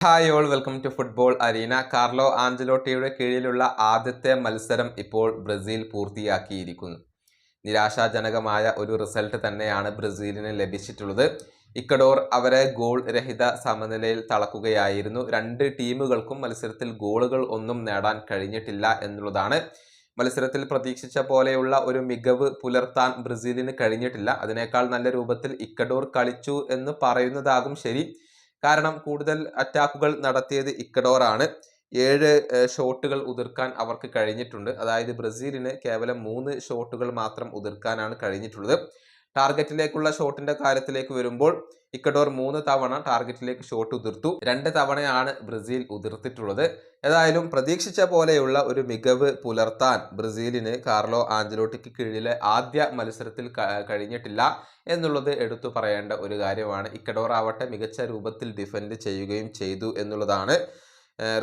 Hi all welcome to football arena Carlo ആഞ്ചലോട്ടിയുടെ കീഴിലുള്ള ആദ്യത്തെ മത്സരം ഇപ്പോൾ ബ്രസീൽ പൂർത്തിയാക്കിയിരിക്കുന്നു. നിരാശാജനകമായ ഒരു റിസൾട്ട് തന്നെയാണ് ബ്രസീലിന് ലഭിച്ചിട്ടുള്ളത്. ഇക്കഡോർ അവരെ ഗോൾ രഹിത സമനിലയിൽ തളക്കുകയായിരുന്നു. രണ്ട് ടീമുകൾക്കും മത്സരത്തിൽ ഗോളുകൾ ഒന്നും നേടാൻ കഴിഞ്ഞിട്ടില്ല എന്നുള്ളതാണ്. മത്സരത്തിൽ പ്രതീക്ഷിച്ച പോലെയുള്ള ഒരു മികവ് പുലർത്താൻ ബ്രസീലിന് കഴിഞ്ഞിട്ടില്ല. അതിനേക്കാൾ നല്ല രൂപത്തിൽ ഇക്കഡോർ കളിച്ചു എന്ന് പറയുന്നതാകും ശരി. കാരണം കൂടുതൽ അറ്റാക്കുകൾ നടത്തിയത് ഇക്കഡോറാണ് ഏഴ് ഷോട്ടുകൾ ഉതിർക്കാൻ അവർക്ക് കഴിഞ്ഞിട്ടുണ്ട്. അതായത് ബ്രസീലിന് കേവലം മൂന്ന് ഷോട്ടുകൾ മാത്രം ഉതിർക്കാനാണ് കഴിഞ്ഞിട്ടുള്ളത്. ടാർഗറ്റിലേക്കുള്ള ഷോട്ടിന്റെ കാര്യത്തിലേക്ക് വരുമ്പോൾ ഇക്കഡോർ മൂന്ന് തവണ ടാർഗറ്റിലേക്ക് ഷോട്ട് ഉതിർത്തു. രണ്ട് തവണയാണ് ബ്രസീൽ ഉതിർത്തിട്ടുള്ളത്. ഏതായാലും പ്രതീക്ഷിച്ച പോലെയുള്ള ഒരു മികവ് പുലർത്താൻ ബ്രസീലിന് കാർലോ ആഞ്ചലോട്ടിക്ക് കീഴിലെ ആദ്യ മത്സരത്തിൽ കഴിഞ്ഞിട്ടില്ല എന്നുള്ളത് എടുത്തു പറയേണ്ട ഒരു കാര്യമാണ്. ഇക്കഡോർ ആവട്ടെ മികച്ച രൂപത്തിൽ ഡിഫെൻഡ് ചെയ്യുകയും ചെയ്തു എന്നുള്ളതാണ്.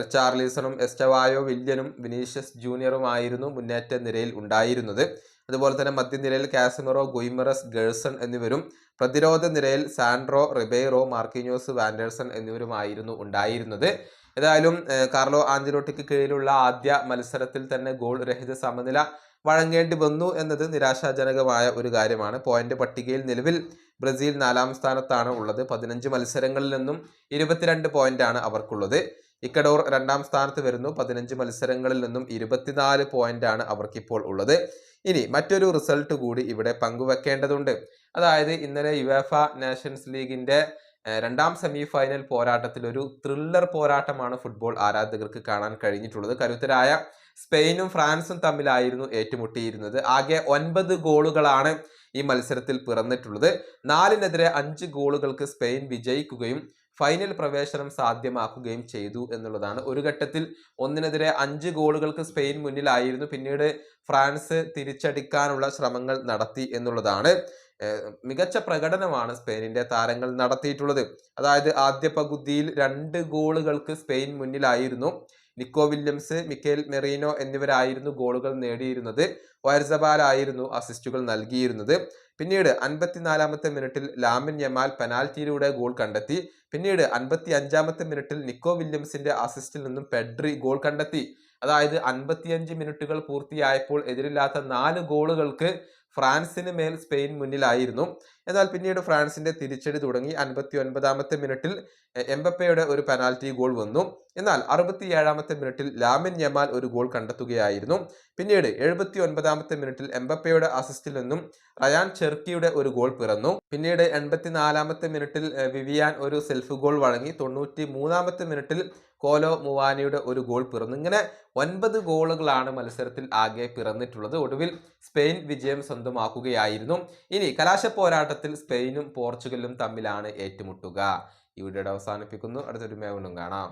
റിച്ചാർലിസണും എസ്റ്റവായോ വില്യനും വിനീഷ്യസ് ജൂനിയറുമായിരുന്നു മുന്നേറ്റ നിരയിൽ ഉണ്ടായിരുന്നത്. അതുപോലെ തന്നെ മധ്യനിരയിൽ കാസിമറോ ഗുയിമറസ് ഗേഴ്സൺ എന്നിവരും പ്രതിരോധ നിരയിൽ സാൻഡ്രോ റിബെയ്റോ മാർക്കിനോസ് വാൻഡേഴ്സൺ എന്നിവരുമായിരുന്നു ഉണ്ടായിരുന്നത്. ഏതായാലും കാർലോ ആഞ്ചലോട്ടിക്ക് കീഴിലുള്ള ആദ്യ മത്സരത്തിൽ തന്നെ ഗോൾ രഹിത സമനില വഴങ്ങേണ്ടി വന്നു എന്നത് നിരാശാജനകമായ ഒരു കാര്യമാണ്. പോയിന്റ് പട്ടികയിൽ നിലവിൽ ബ്രസീൽ നാലാം സ്ഥാനത്താണ് ഉള്ളത്. പതിനഞ്ച് മത്സരങ്ങളിൽ നിന്നും ഇരുപത്തിരണ്ട് പോയിന്റാണ് അവർക്കുള്ളത്. ഇക്കഡോർ രണ്ടാം സ്ഥാനത്ത് വരുന്നു. പതിനഞ്ച് മത്സരങ്ങളിൽ നിന്നും ഇരുപത്തിനാല് പോയിന്റാണ് അവർക്കിപ്പോൾ ഉള്ളത്. ഇനി മറ്റൊരു റിസൾട്ട് കൂടി ഇവിടെ പങ്കുവെക്കേണ്ടതുണ്ട്. അതായത് ഇന്നലെ യുവേഫ നാഷൻസ് ലീഗിന്റെ രണ്ടാം സെമി ഫൈനൽ പോരാട്ടത്തിൽ ഒരു ത്രില്ലർ പോരാട്ടമാണ് ഫുട്ബോൾ ആരാധകർക്ക് കാണാൻ കഴിഞ്ഞിട്ടുള്ളത്. കരുത്തരായ സ്പെയിനും ഫ്രാൻസും തമ്മിലായിരുന്നു ഏറ്റുമുട്ടിയിരുന്നത്. ആകെ ഒൻപത് ഗോളുകളാണ് ഈ മത്സരത്തിൽ പിറന്നിട്ടുള്ളത്. നാലിനെതിരെ അഞ്ച് ഗോളുകൾക്ക് സ്പെയിൻ വിജയിക്കുകയും ഫൈനൽ പ്രവേശനം സാധ്യമാക്കുകയും ചെയ്തു എന്നുള്ളതാണ്. ഒരു ഘട്ടത്തിൽ ഒന്നിനെതിരെ അഞ്ച് ഗോളുകൾക്ക് സ്പെയിൻ മുന്നിലായിരുന്നു. പിന്നീട് ഫ്രാൻസ് തിരിച്ചടിക്കാനുള്ള ശ്രമങ്ങൾ നടത്തി എന്നുള്ളതാണ്. മികച്ച പ്രകടനമാണ് സ്പെയിനിന്റെ താരങ്ങൾ നടത്തിയിട്ടുള്ളത്. അതായത് ആദ്യ പകുതിയിൽ രണ്ട് ഗോളുകൾക്ക് സ്പെയിൻ മുന്നിലായിരുന്നു. നിക്കോ വില്യംസ് മിക്കേൽ മെറീനോ എന്നിവരായിരുന്നു ഗോളുകൾ നേടിയിരുന്നത്. വയർസബാലായിരുന്നു അസിസ്റ്റുകൾ നൽകിയിരുന്നത്. പിന്നീട് അൻപത്തിനാലാമത്തെ മിനിറ്റിൽ ലാമിൻ യമാൽ പെനാൽറ്റിയിലൂടെ ഗോൾ കണ്ടെത്തി. പിന്നീട് അൻപത്തി അഞ്ചാമത്തെ മിനിറ്റിൽ നിക്കോ വില്യംസിന്റെ അസിസ്റ്റിൽ നിന്നും പെഡ്രി ഗോൾ കണ്ടെത്തി. അതായത് അൻപത്തിയഞ്ച് മിനിറ്റുകൾ പൂർത്തിയായപ്പോൾ എതിരില്ലാത്ത നാല് ഗോളുകൾക്ക് ഫ്രാൻസിന് മേൽ സ്പെയിൻ മുന്നിലായിരുന്നു. എന്നാൽ പിന്നീട് ഫ്രാൻസിന്റെ തിരിച്ചടി തുടങ്ങി. അൻപത്തി ഒൻപതാമത്തെ മിനിറ്റിൽ എംബപ്പയുടെ ഒരു പെനാൽറ്റി ഗോൾ വന്നു. എന്നാൽ അറുപത്തിയേഴാമത്തെ മിനിറ്റിൽ ലാമിൻ യമാൽ ഒരു ഗോൾ കണ്ടെത്തുകയായിരുന്നു. പിന്നീട് എഴുപത്തി ഒൻപതാമത്തെ മിനിറ്റിൽ എംബപ്പയുടെ അസിസ്റ്റിൽ നിന്നും റയാൻ ചെർക്കിയുടെ ഒരു ഗോൾ പിറന്നു. പിന്നീട് എൺപത്തിനാലാമത്തെ മിനിറ്റിൽ വിവിയാൻ ഒരു സെൽഫ് ഗോൾ വഴങ്ങി തൊണ്ണൂറ്റി മൂന്നാമത്തെ മിനിറ്റിൽ കോലോ മുവാനിയുടെ ഒരു ഗോൾ പിറന്നു. ഇങ്ങനെ ഒൻപത് ഗോളുകളാണ് മത്സരത്തിൽ ആകെ പിറന്നിട്ടുള്ളത്. ഒടുവിൽ സ്പെയിൻ വിജയം സ്വന്തമാക്കുകയായിരുന്നു. ഇനി കലാശ പോരാട്ടത്തിൽ സ്പെയിനും പോർച്ചുഗലും തമ്മിലാണ് ഏറ്റുമുട്ടുക. ഈ വീഡിയോയുടെ അവസാനിപ്പിക്കുന്നു. അടുത്തൊരു മേവനും കാണാം.